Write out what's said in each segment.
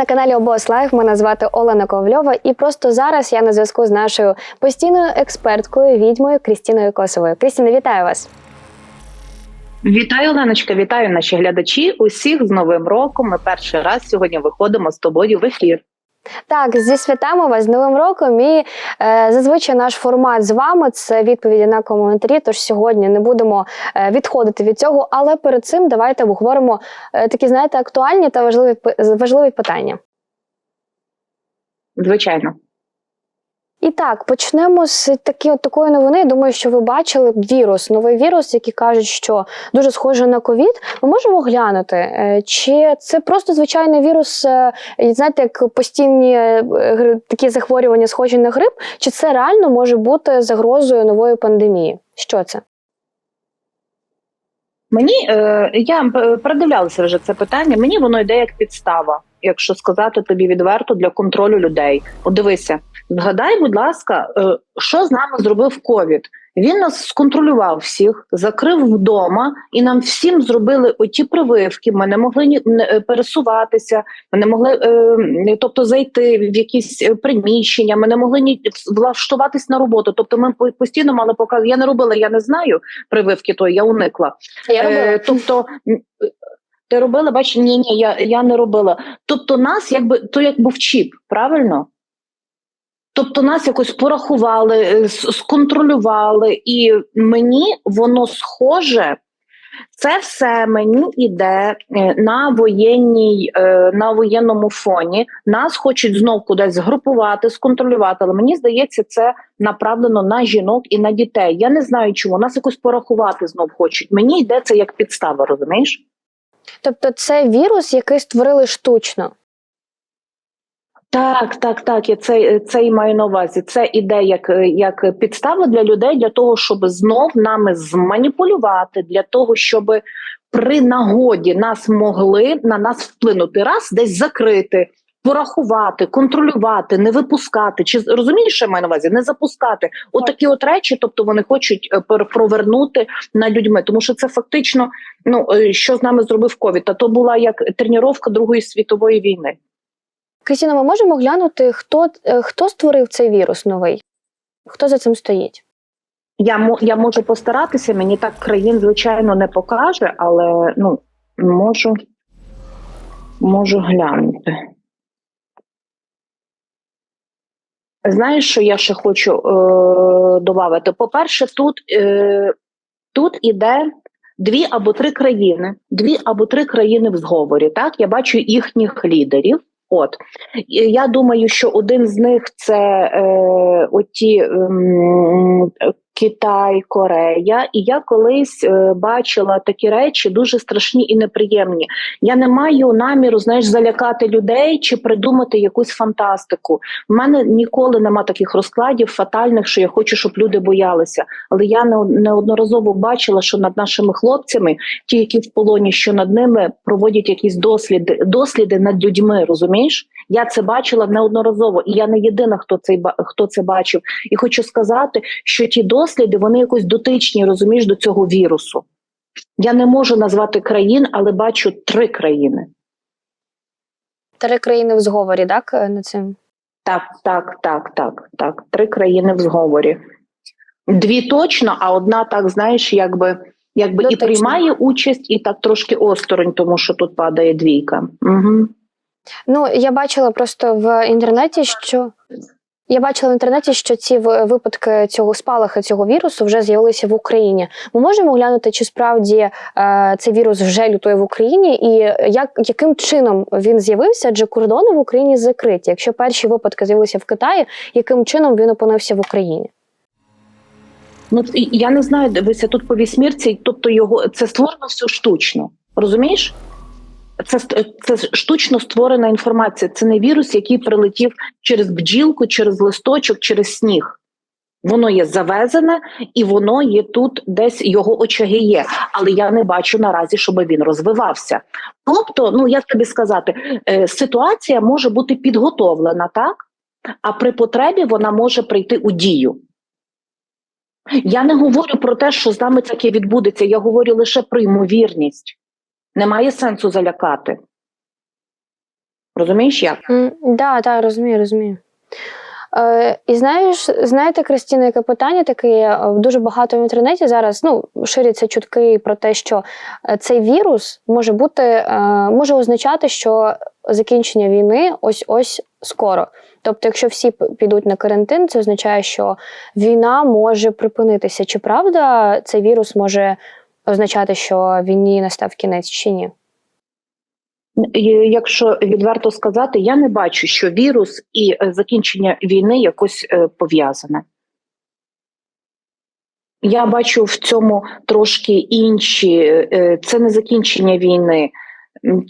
на каналі Обос Лайф. Мене звати Олена Ковльова, і просто зараз я на зв'язку з нашою постійною експерткою, відьмою Крістіною Косовою. Крістіна, вітаю вас. Вітаю, Оленочка, вітаю наші глядачі. Усіх з Новим роком. Ми перший раз сьогодні виходимо з тобою в ефір. Так, зі святами вас з Новим роком. І е, зазвичай наш формат з вами це відповіді на коментарі. Тож сьогодні не будемо е, відходити від цього. Але перед цим давайте обговоримо е, такі, знаєте, актуальні та важливі важливі питання. Звичайно, І так, почнемо з такі, от такої новини. Я Думаю, що ви бачили вірус, новий вірус, який кажуть, що дуже схожий на ковід. Ми можемо глянути, е, чи це просто звичайний вірус, е, знаєте, як постійні е, такі захворювання, схожі на грип, чи це реально може бути загрозою нової пандемії? Що це? мені я передивлялася вже це питання. Мені воно йде як підстава, якщо сказати тобі відверто для контролю людей. От дивися, згадай, будь ласка, е, що з нами зробив ковід? Він нас сконтролював всіх, закрив вдома, і нам всім зробили оті прививки. Ми не могли ні е, пересуватися, ми не могли, е, тобто, зайти в якісь е, приміщення. Ми не могли ні влаштуватись на роботу. Тобто, ми постійно мали показувати. Я не робила, я не знаю прививки, то я уникла. Е, тобто. Ти робила, бачиш, ні, ні, я, я не робила. Тобто, нас якби то як був чіп, правильно? Тобто нас якось порахували, е, сконтролювали, і мені воно схоже. Це все мені іде е, на воєнній, е, на воєнному фоні. Нас хочуть знов кудись згрупувати, сконтролювати. Але мені здається, це направлено на жінок і на дітей. Я не знаю, чому нас якось порахувати знов хочуть. Мені йде це як підстава, розумієш? Тобто, це вірус, який створили штучно. Так, так, так. Я це, це і маю на увазі. Це іде як, як підстава для людей для того, щоб знов нами зманіпулювати, для того, щоб при нагоді нас могли на нас вплинути, раз десь закрити. Порахувати, контролювати, не випускати, чи розумієш, що я маю на увазі? Не запускати. От такі от речі, тобто вони хочуть е, провернути над людьми, тому що це фактично, ну е, що з нами зробив ковід. Та то була як тренування Другої світової війни. Крістіна, ми можемо глянути, хто, е, хто створив цей вірус новий? Хто за цим стоїть? Я я можу постаратися, мені так країн, звичайно, не покаже, але ну можу, можу глянути. Знаєш, що я ще хочу е, додати? По-перше, тут, е, тут іде дві або три країни, дві або три країни в зговорі. Так, я бачу їхніх лідерів. От я думаю, що один з них це е, оті ем, Китай, Корея. І я колись е, бачила такі речі дуже страшні і неприємні. Я не маю наміру, знаєш, залякати людей чи придумати якусь фантастику. У мене ніколи нема таких розкладів фатальних, що я хочу, щоб люди боялися. Але я не- неодноразово бачила, що над нашими хлопцями, ті, які в полоні, що над ними проводять якісь досліди, досліди над людьми. Розумієш? Я це бачила неодноразово, і я не єдина, хто ба- хто це бачив. І хочу сказати, що ті досліди вони якось дотичні, розумієш, до цього вірусу. Я не можу назвати країн, але бачу три країни. Три країни в зговорі, так? е, Над цим? Так, так, так, так, так. Три країни в зговорі. Дві точно, а одна так, знаєш, якби, якби і приймає участь, і так трошки осторонь, тому що тут падає двійка. Угу. Ну, я бачила просто в інтернеті, що. Я бачила в інтернеті, що ці випадки цього спалахи цього вірусу вже з'явилися в Україні. Ми можемо глянути, чи справді е, цей вірус вже лютує в Україні, і як, яким чином він з'явився, адже кордони в Україні закриті. Якщо перші випадки з'явилися в Китаї, яким чином він опинився в Україні? Ну я не знаю, дивися тут по вісьмірці, тобто його це створено все штучно. Розумієш? Це, це штучно створена інформація. Це не вірус, який прилетів через бджілку, через листочок, через сніг. Воно є завезене і воно є тут, десь його очаги є. Але я не бачу наразі, щоб він розвивався. Тобто, ну як тобі сказати, е, ситуація може бути підготовлена, так? А при потребі вона може прийти у дію. Я не говорю про те, що з нами таке відбудеться. Я говорю лише про ймовірність. Немає сенсу залякати. Розумієш як? М, Да, так, розумію, розумію. Е, і знаєш, знаєте, Кристина, яке питання таке є? Е, дуже багато в інтернеті зараз ну, ширяться чутки про те, що е, цей вірус може бути, е, може означати, що закінчення війни ось ось скоро. Тобто, якщо всі підуть на карантин, це означає, що війна може припинитися. Чи правда цей вірус може означати, що війні настав кінець, чи ні? Якщо відверто сказати, я не бачу, що вірус і е, закінчення війни якось е, пов'язане. Я бачу в цьому трошки інші. е, Це не закінчення війни,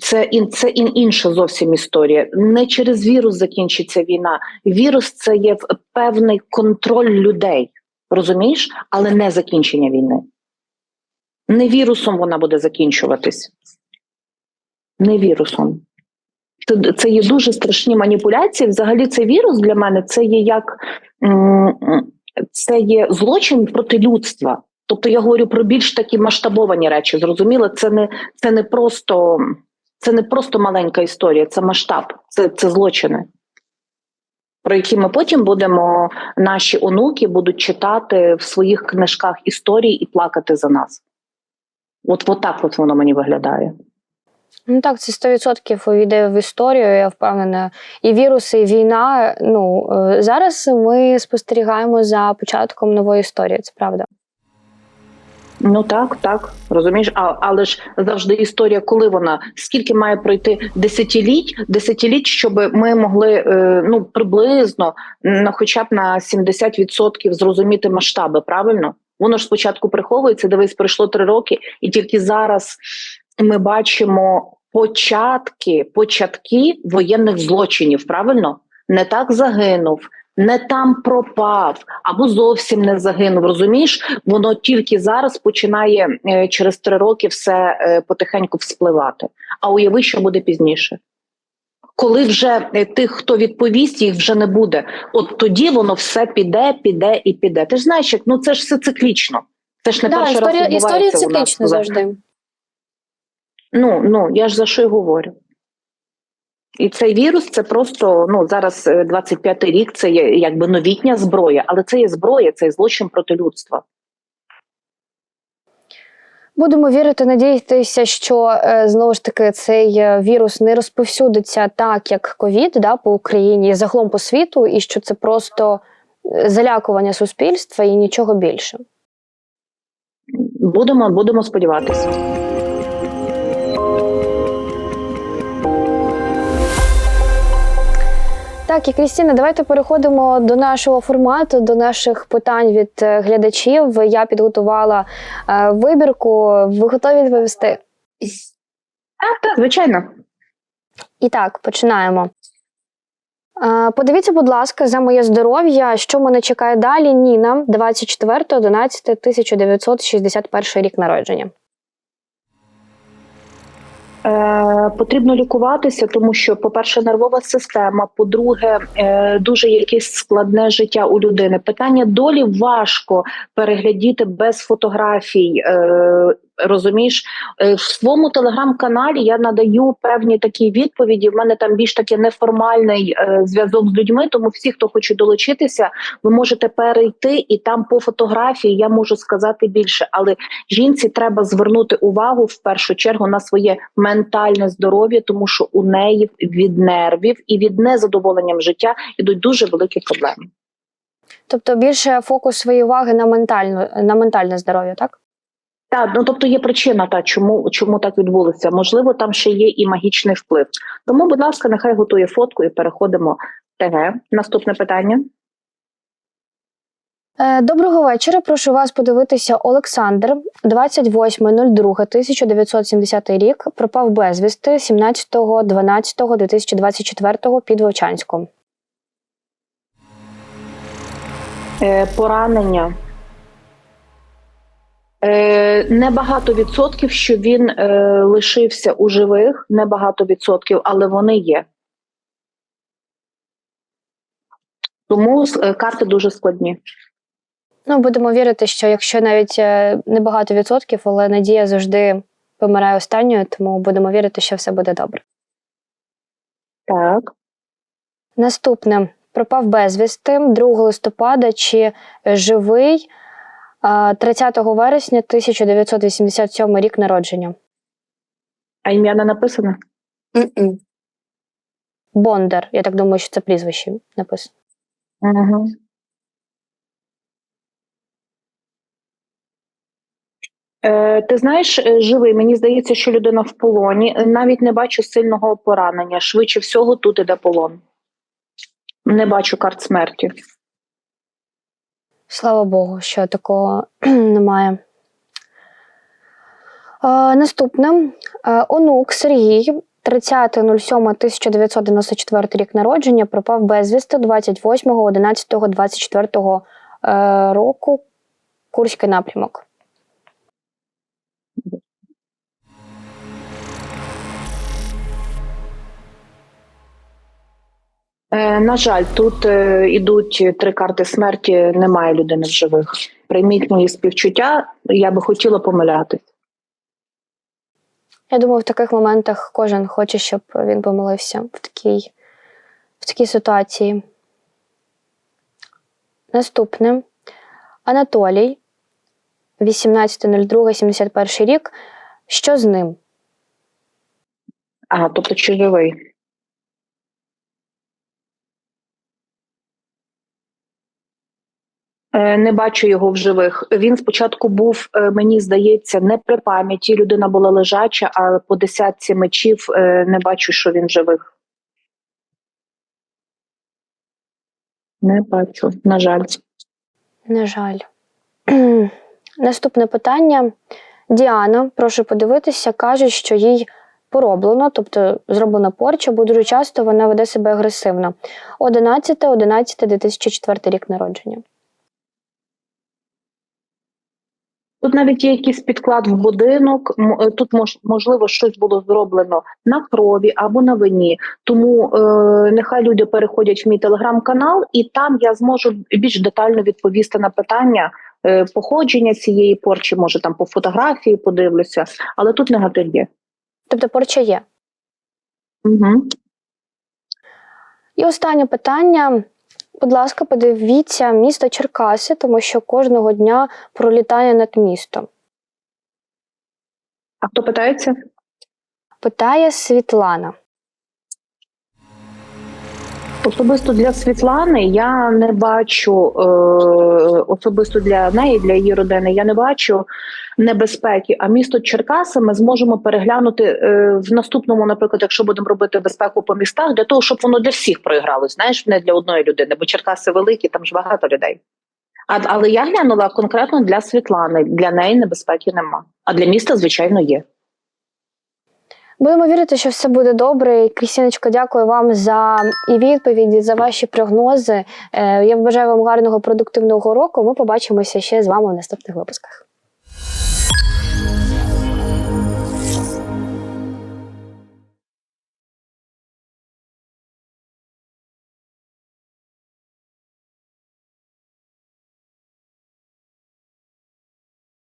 це, це інша зовсім історія. Не через вірус закінчиться війна. Вірус це є певний контроль людей, розумієш, але не закінчення війни. Не вірусом вона буде закінчуватись не вірусом. Це, є дуже страшні маніпуляції. Взагалі, цей вірус для мене це є як це є злочин проти людства. Тобто я говорю про більш такі масштабовані речі. Зрозуміло, це не це не просто це не просто маленька історія, це масштаб, це, це злочини. Про які ми потім будемо, наші онуки будуть читати в своїх книжках історії і плакати за нас. От, от так от воно мені виглядає. Ну так, це 100% увійде в історію, я впевнена. І віруси, і війна. Ну е, зараз ми спостерігаємо за початком нової історії, це правда. Ну так, так розумієш, а, але ж завжди історія, коли вона скільки має пройти десятиліть, десятиліть, щоб ми могли е, ну приблизно на хоча б на 70% зрозуміти масштаби. Правильно, воно ж спочатку приховується. Дивись, пройшло три роки, і тільки зараз ми бачимо початки, початки воєнних злочинів. Правильно, не так загинув. Не там пропав або зовсім не загинув. Розумієш, воно тільки зараз починає е, через три роки все е, потихеньку вспливати. А уяви, що буде пізніше. Коли вже е, тих, хто відповість, їх вже не буде. От тоді воно все піде, піде і піде. Ти ж знаєш, як ну це ж все циклічно. Це ж не да, перший історія, раз історія циклічна завжди. Ну ну я ж за що й говорю. І цей вірус це просто ну зараз е, 25-й рік. Це є якби новітня зброя, але це є зброя, це є злочин проти людства. Будемо вірити, надіятися, що е, знову ж таки цей е, вірус не розповсюдиться так, як ковід, да, по Україні загалом по світу, і що це просто е, залякування суспільства і нічого більше. Будемо, будемо сподіватися. Так, і Крістіна, давайте переходимо до нашого формату, до наших питань від е, глядачів. Я підготувала е, вибірку. Ви готові відповісти? Так, так, звичайно. І так, починаємо. Е, Подивіться, будь ласка, за моє здоров'я, що мене чекає далі. Ніна, 24.11.1961 рік народження. Е, потрібно лікуватися, тому що, по-перше, нервова система, по-друге, е, дуже якесь складне життя у людини. Питання долі важко переглядіти без фотографій. Е, розумієш, Е, в своєму телеграм-каналі я надаю певні такі відповіді. В мене там більш таки неформальний е, зв'язок з людьми. Тому всі, хто хоче долучитися, ви можете перейти і там по фотографії я можу сказати більше. Але жінці треба звернути увагу в першу чергу на своє ментальне здоров'я, тому що у неї від нервів і від незадоволенням життя ідуть дуже великі проблеми. Тобто більше фокус своєї уваги на ментальну на ментальне здоров'я, так? Так, ну тобто є причина, та чому чому так відбулося. Можливо, там ще є і магічний вплив. Тому, будь ласка, нехай готує фотку і переходимо. в ТГ. Наступне питання. Е, Доброго вечора. Прошу вас подивитися Олександр, 28.02.1970 рік. Пропав безвісти 17.12.2024 під Вовчанськом. Е, поранення. Е, небагато відсотків, що він е, лишився у живих, небагато відсотків, але вони є. Тому е, карти дуже складні. Ну, будемо вірити, що якщо навіть е, небагато відсотків, але надія завжди помирає останньою, тому будемо вірити, що все буде добре. Так. Наступне пропав безвісти 2 листопада чи живий 30 вересня 1987 рік народження. А ім'я не написано? Бондар. Я так думаю, що це прізвище написано. Угу. Е, ти знаєш, е, живий, мені здається, що людина в полоні. Навіть не бачу сильного поранення. Швидше всього, тут іде полон. Не бачу карт смерті. Слава Богу, що такого немає. Е, наступне е, онук Сергій, 30.07.1994 рік народження, пропав безвісти 28.11.24 е, року. Курський напрямок. На жаль, тут е, ідуть три карти смерті. Немає людини в живих. Прийміть мої співчуття. Я би хотіла помилятись. Я думаю, в таких моментах кожен хоче, щоб він помилився в такій, в такій ситуації. Наступне Анатолій, 18.02.71 рік. Що з ним? А, тобто чи живий? Не бачу його в живих. Він спочатку був, е, мені здається, не при пам'яті. Людина була лежача, а по десятці мечів е, не бачу, що він в живих. Не бачу, на жаль. На жаль. Наступне питання. Діана, прошу подивитися, каже, що їй пороблено, тобто зроблена порча, бо дуже часто вона веде себе агресивно. 11, 11, 2004 рік народження. Тут навіть є якийсь підклад в будинок. е, Тут можливо щось було зроблено на крові або на вині. Тому е, нехай люди переходять в мій телеграм-канал, і там я зможу більш детально відповісти на питання е, походження цієї порчі. Може там по фотографії подивлюся, але тут негатив є. Тобто порча є. Угу. І останнє питання. Будь ласка, подивіться місто Черкаси, тому що кожного дня пролітає над містом. А хто питається? Питає Світлана. Особисто для Світлани я не бачу е, особисто для неї, для її родини. Я не бачу небезпеки. А місто Черкаси ми зможемо переглянути е, в наступному, наприклад, якщо будемо робити безпеку по містах, для того, щоб воно для всіх проігралось. Знаєш, не для одної людини, бо Черкаси великі, там ж багато людей. А, але я глянула конкретно для Світлани. Для неї небезпеки нема. А для міста, звичайно, є. Будемо вірити, що все буде добре. І, Крістіночко, дякую вам за і відповіді, за ваші прогнози. Е, Я бажаю вам гарного продуктивного року. Ми побачимося ще з вами в наступних випусках.